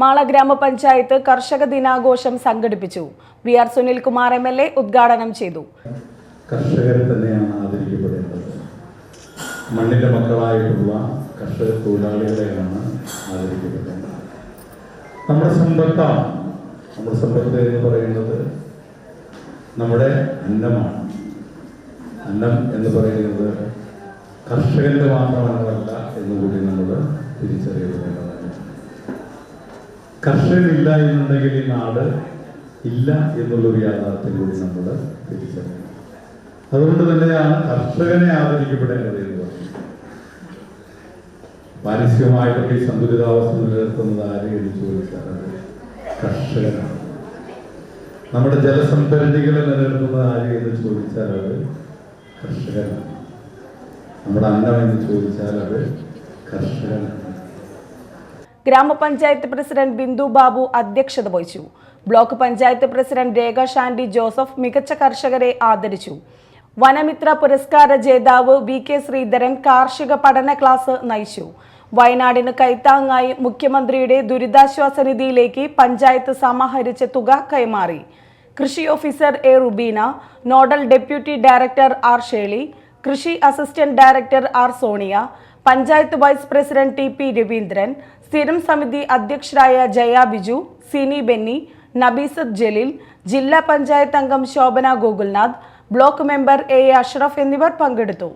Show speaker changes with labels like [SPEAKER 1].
[SPEAKER 1] മാള ഗ്രാമപഞ്ചായത്ത് കർഷക ദിനാഘോഷം സംഘടിപ്പിച്ചു. V R Sunilkumar M L A ഉദ്ഘാടനം ചെയ്തു.
[SPEAKER 2] കർഷകരെ തന്നെയാണ് ആദരിക്കപ്പെടേണ്ടത് മണ്ണിന്റെ മക്കളായിട്ടുള്ള കർഷക തൊഴിലാളികളെയാണ് ആദരിക്കപ്പെടേണ്ടത് നമ്മുടെ സമ്പത്താണ്. നമ്മുടെ സമ്പത്ത് എന്ന് പറയുന്നത് നമ്മുടെ അന്നമാണ്. അന്നം എന്ന് പറയുന്നത് കർഷകന്റെ മാത്രമല്ല എന്നുകൂടി നമ്മൾ തിരിച്ചറിയപ്പെടേണ്ടതാണ് കർഷകനില്ല എന്നുണ്ടെങ്കിൽ ഈ നാട് ഇല്ല എന്നുള്ളൊരു യാഥാർത്ഥ്യം കൂടി നമ്മൾ തിരിച്ചറിയണം. അതുകൊണ്ട് തന്നെയാണ് കർഷകനെ ആദരിക്കപ്പെടേണ്ടത് എന്ന് പറയുന്നത്. മാനസികമായിട്ടൊക്കെ ഈ സന്തുലിതാവസ്ഥ നിലനിർത്തുന്നത് ആര് എന്ന് ചോദിച്ചാൽ കർഷകനാണ്. നമ്മുടെ ജലസംഭരണികളെ നിലനിർത്തുന്നത് ആര് എന്ന് ചോദിച്ചാൽ അത് കർഷകനാണ്. നമ്മുടെ അന്നം എന്ന് ചോദിച്ചാൽ അത് കർഷകനാണ്.
[SPEAKER 1] ഗ്രാമപഞ്ചായത്ത് പ്രസിഡന്റ് ബിന്ദു ബാബു അധ്യക്ഷത വഹിച്ചു. ബ്ലോക്ക് പഞ്ചായത്ത് പ്രസിഡന്റ് രേഖ ഷാൻഡി ജോസഫ് മികച്ച കർഷകരെ ആദരിച്ചു. വനമിത്ര പുരസ്കാര ജേതാവ് വി കെ ശ്രീധരൻ കാർഷിക പഠന ക്ലാസ് നയിച്ചു. വയനാടിന് കൈത്താങ്ങായി മുഖ്യമന്ത്രിയുടെ ദുരിതാശ്വാസ നിധിയിലേക്ക് പഞ്ചായത്ത് സമാഹരിച്ച തുക കൈമാറി. കൃഷി officer A Rubeena nodal deputy director R Shely കൃഷി assistant director R Sonia panchayat vice president T P Raveendran സ്ഥിരം സമിതി അധ്യക്ഷരായ ജയ ബിജു സിനി ബെന്നി നബീസത്ത് ജലീൽ ജില്ലാ പഞ്ചായത്ത് അംഗം Shobhana Gokulnath block member A Ashraf എന്നിവർ പങ്കെടുത്തു.